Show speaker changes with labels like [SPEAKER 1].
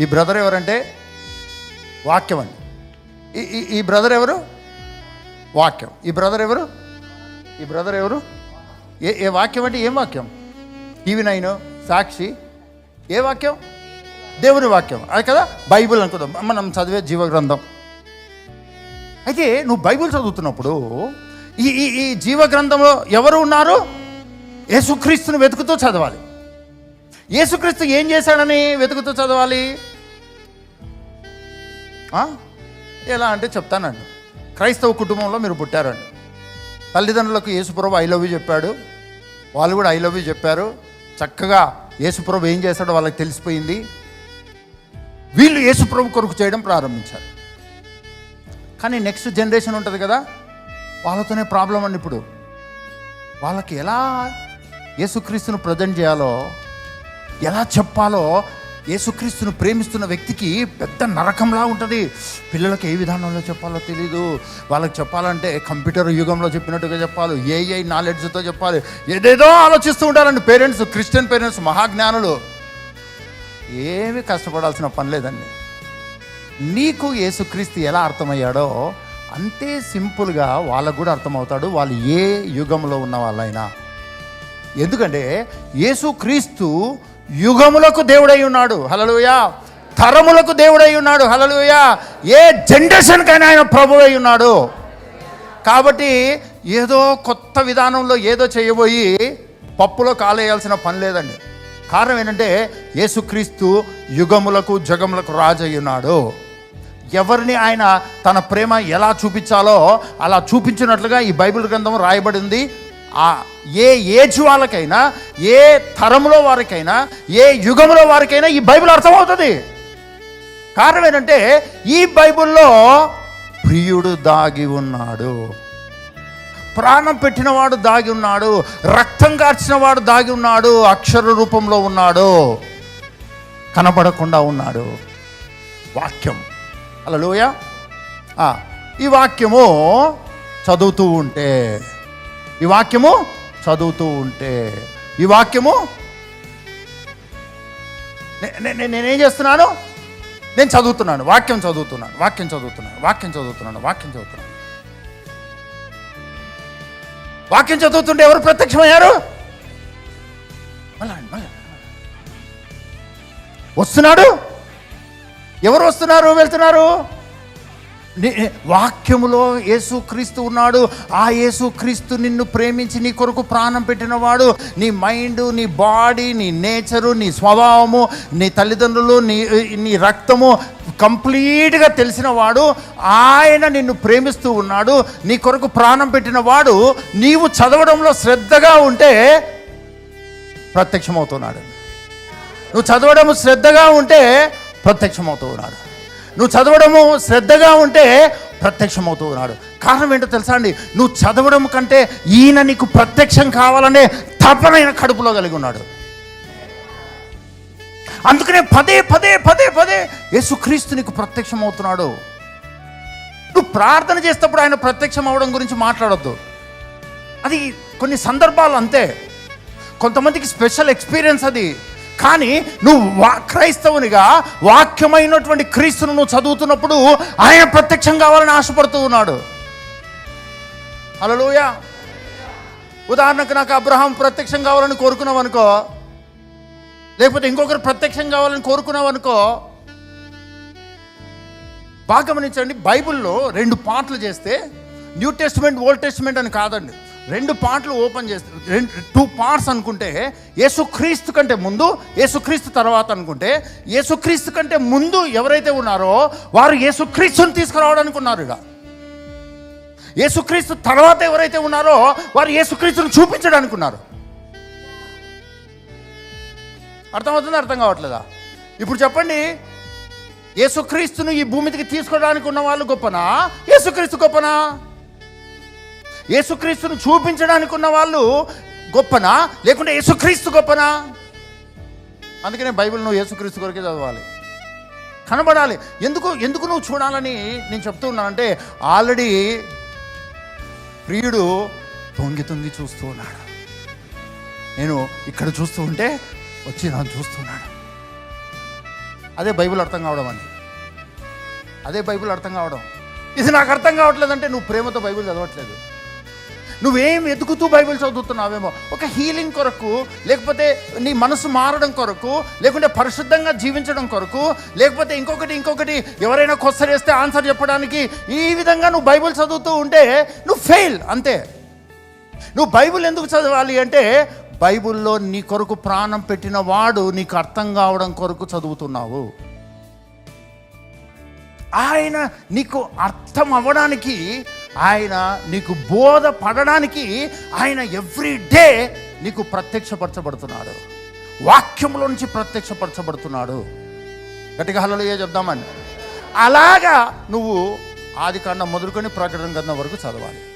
[SPEAKER 1] ఈ బ్రదర్ ఎవరంటే? వాక్యం అండి. ఈ- ఈ ఈ బ్రదర్ ఎవరు? వాక్యం. ఈ బ్రదర్ ఎవరు? ఈ బ్రదర్ ఎవరు? ఏ ఏ వాక్యం అంటే ఏం వాక్యం? టీవీ నైన్ సాక్షి. ఏ వాక్యం? దేవుని వాక్యం. అది కదా? బైబిల్ అనుకుందాం. మనం చదివే జీవ గ్రంథం అయితే నువ్వు బైబిల్ చదువుతున్నప్పుడు ఈ ఈ ఈ జీవ గ్రంథంలో ఎవరు ఉన్నారు? యేసుక్రీస్తుని వెతుకుతూ చదవాలి. యేసుక్రీస్తు ఏం చేశాడని వెతుకుతూ చదవాలి? ఎలా అంటే చెప్తానండి. క్రైస్తవ కుటుంబంలో మీరు పుట్టారండి. తల్లిదండ్రులకు యేసుప్రభు ఐ లవ్ యూ చెప్పాడు. వాళ్ళు కూడా ఐ లవ్ యూ చెప్పారు. చక్కగా యేసుప్రభు ఏం చేశాడో వాళ్ళకి తెలిసిపోయింది. వీళ్ళు యేసుప్రభు కొరకు చేయడం ప్రారంభించారు. కానీ నెక్స్ట్ జనరేషన్ ఉంటుంది కదా వాళ్ళతోనే ప్రాబ్లం అండి ఇప్పుడు. వాళ్ళకి ఎలా యేసుక్రీస్తును ప్రజెంట్ చేయాలో ఎలా చెప్పాలో యేసుక్రీస్తును ప్రేమిస్తున్న వ్యక్తికి పెద్ద నరకంలా ఉంటుంది. పిల్లలకి ఏ విధానంలో చెప్పాలో తెలీదు. వాళ్ళకి చెప్పాలంటే కంప్యూటర్ యుగంలో చెప్పినట్టుగా చెప్పాలి. ఏఐ నాలెడ్జ్తో చెప్పాలి. ఏదేదో ఆలోచిస్తూ ఉంటారండి పేరెంట్స్ క్రిస్టియన్ పేరెంట్స్ మహాజ్ఞానులు. ఏమీ కష్టపడాల్సిన పని లేదండి. నీకు యేసుక్రీస్తు ఎలా అర్థమయ్యాడో అంతే సింపుల్గా వాళ్ళకు కూడా అర్థమవుతాడు. వాళ్ళు ఏ యుగంలో ఉన్న వాళ్ళైనా. ఎందుకంటే యేసుక్రీస్తు యుగములకు దేవుడై ఉన్నాడు. హలలుయా తరములకు దేవుడై ఉన్నాడు. హలలుయా ఏ జనరేషన్కైనా ఆయన ప్రభు అయి ఉన్నాడు. కాబట్టి ఏదో కొత్త విధానంలో ఏదో చేయబోయి పప్పులో కాలేయాల్సిన పని లేదండి. కారణం ఏంటంటే యేసుక్రీస్తు యుగములకు జగములకు రాజు ఉన్నాడు. ఎవరిని ఆయన తన ప్రేమ ఎలా చూపించాలో అలా చూపించినట్లుగా ఈ బైబిల్ గ్రంథం రాయబడింది. ఆ ఏ ఏజ్ వాళ్ళకైనా ఏ తరంలో వారికైనా ఏ యుగంలో వారికైనా ఈ బైబిల్ అర్థమవుతుంది. కారణం ఏంటంటే ఈ బైబిల్లో ప్రియుడు దాగి ఉన్నాడు. ప్రాణం పెట్టినవాడు దాగి ఉన్నాడు. రక్తం కార్చినవాడు దాగి ఉన్నాడు. అక్షర రూపంలో ఉన్నాడు. కనపడకుండా ఉన్నాడు. వాక్యం. అలా లోయ ఈ వాక్యము చదువుతూ ఉంటే ఈ వాక్యము చదువుతూ ఉంటే ఈ వాక్యము నేనేం చేస్తున్నాను? నేను చదువుతున్నాను వాక్యం చదువుతున్నాను వాక్యం చదువుతున్నాను వాక్యం చదువుతున్నాను వాక్యం చదువుతున్నాను. వాక్యం చదువుతుంటే ఎవరు ప్రత్యక్షమయ్యారు? మళ్ళా మళ్ళా. వస్తున్నాడు? ఎవరు వస్తున్నారు? వెళ్తున్నారు? వాక్యములో యేసుక్రీస్తు ఉన్నాడు. ఆ యేసుక్రీస్తు నిన్ను ప్రేమించి నీ కొరకు ప్రాణం పెట్టినవాడు. నీ మైండ్ నీ బాడీ నీ నేచరు నీ స్వభావము నీ తల్లిదండ్రులు నీ నీ రక్తము కంప్లీట్గా తెలిసినవాడు. ఆయన నిన్ను ప్రేమిస్తూ ఉన్నాడు. నీ కొరకు ప్రాణం పెట్టినవాడు. నీవు చదవడంలో శ్రద్ధగా ఉంటే ప్రత్యక్షమవుతున్నాడు. నువ్వు చదవడం శ్రద్ధగా ఉంటే ప్రత్యక్షమవుతూ ఉన్నాడు నువ్వు చదవడము శ్రద్ధగా ఉంటే ప్రత్యక్షమవుతూ ఉన్నాడు కారణం ఏంటో తెలుసా అండి? నువ్వు చదవడం కంటే ఈయన నీకు ప్రత్యక్షం కావాలనే తపనైన కడుపులో కలిగి ఉన్నాడు. అందుకనే పదే పదే పదే పదే యేసుక్రీస్తు నీకు ప్రత్యక్షం అవుతున్నాడు నువ్వు ప్రార్థన చేసేటప్పుడు ఆయన ప్రత్యక్షం అవడం గురించి మాట్లాడొద్దు. అది కొన్ని సందర్భాలు అంతే. కొంతమందికి స్పెషల్ ఎక్స్పీరియన్స్ అది. కానీ నువ్వు వా క్రైస్తవునిగా వాక్యమైనటువంటి క్రీస్తును నువ్వు చదువుతున్నప్పుడు ఆయన ప్రత్యక్షం కావాలని ఆశపడుతూ ఉన్నాడు. హలోయ ఉదాహరణకు నాకు అబ్రహాం ప్రత్యక్షం కావాలని కోరుకున్నావనుకో లేకపోతే ఇంకొకరు ప్రత్యక్షం కావాలని కోరుకున్నావనుకో బాగా గమనించండి బైబిల్లో రెండు పాటలు చేస్తే న్యూ టెస్ట్మెంట్ ఓల్డ్ టెస్ట్మెంట్ అని కాదండి. రెండు పాటలు ఓపెన్ చేస్తే రెండు టూ పార్ట్స్ అనుకుంటే యేసుక్రీస్తు కంటే ముందు యేసుక్రీస్తు తర్వాత అనుకుంటే యేసుక్రీస్తు కంటే ముందు ఎవరైతే ఉన్నారో వారు యేసుక్రీస్తుని తీసుకురావడానికి ఉన్నారు ఇక. యేసుక్రీస్తు తర్వాత ఎవరైతే ఉన్నారో వారు యేసుక్రీస్తుని చూపించడానికి ఉన్నారు. అర్థమవుతుందా అర్థం కావట్లేదా? ఇప్పుడు చెప్పండి యేసుక్రీస్తును ఈ భూమికి తీసుకోవడానికి ఉన్న వాళ్ళు గొప్పనా? యేసుక్రీస్తు గొప్పనా? యేసుక్రీస్తును చూపించడానికి ఉన్న వాళ్ళు గొప్పనా? లేకుంటే యేసుక్రీస్తు గొప్పనా? అందుకనే బైబిల్ నువ్వు యేసుక్రీస్తు కొరకే చదవాలి. కనబడాలి. ఎందుకు ఎందుకు నువ్వు చూడాలని నేను చెప్తూ ఉన్నానంటే ఆల్రెడీ ప్రియుడు తొంగి తొంగి చూస్తూ ఉన్నాడు. నేను ఇక్కడ చూస్తూ ఉంటే వచ్చి నన్ను చూస్తున్నాడు అదే బైబిల్ అర్థం కావడం అని అదే బైబిల్ అర్థం కావడం. ఇది నాకు అర్థం కావట్లేదంటే నువ్వు ప్రేమతో బైబిల్ చదవట్లేదు. నువ్వేం ఎదుగుతూ బైబిల్ చదువుతున్నావేమో? ఒక హీలింగ్ కొరకు లేకపోతే నీ మనసు మారడం కొరకు లేకుంటే పరిశుద్ధంగా జీవించడం కొరకు లేకపోతే ఇంకొకటి ఇంకొకటి ఎవరైనా క్వశ్చన్ వేస్తే ఆన్సర్ చెప్పడానికి ఈ విధంగా నువ్వు బైబిల్ చదువుతూ ఉంటే నువ్వు ఫెయిల్ అంతే. నువ్వు బైబిల్ ఎందుకు చదవాలి అంటే బైబిల్లో నీ కొరకు ప్రాణం పెట్టిన వాడు నీకు అర్థం కావడం కొరకు చదువుతున్నావు. ఆయన నీకు అర్థం అవ్వడానికి ఆయన నీకు బోధ పడడానికి ఆయన ఎవ్రీ డే నీకు ప్రత్యక్షపరచబడుతున్నాడు. వాక్యంలో నుంచి ప్రత్యక్షపరచబడుతున్నాడు. గట్టిగా హలలో ఏ చెప్దామని. అలాగా నువ్వు ఆది కాండం మొదలుకొని ప్రకటన గ్రంథం వరకు చదవాలి.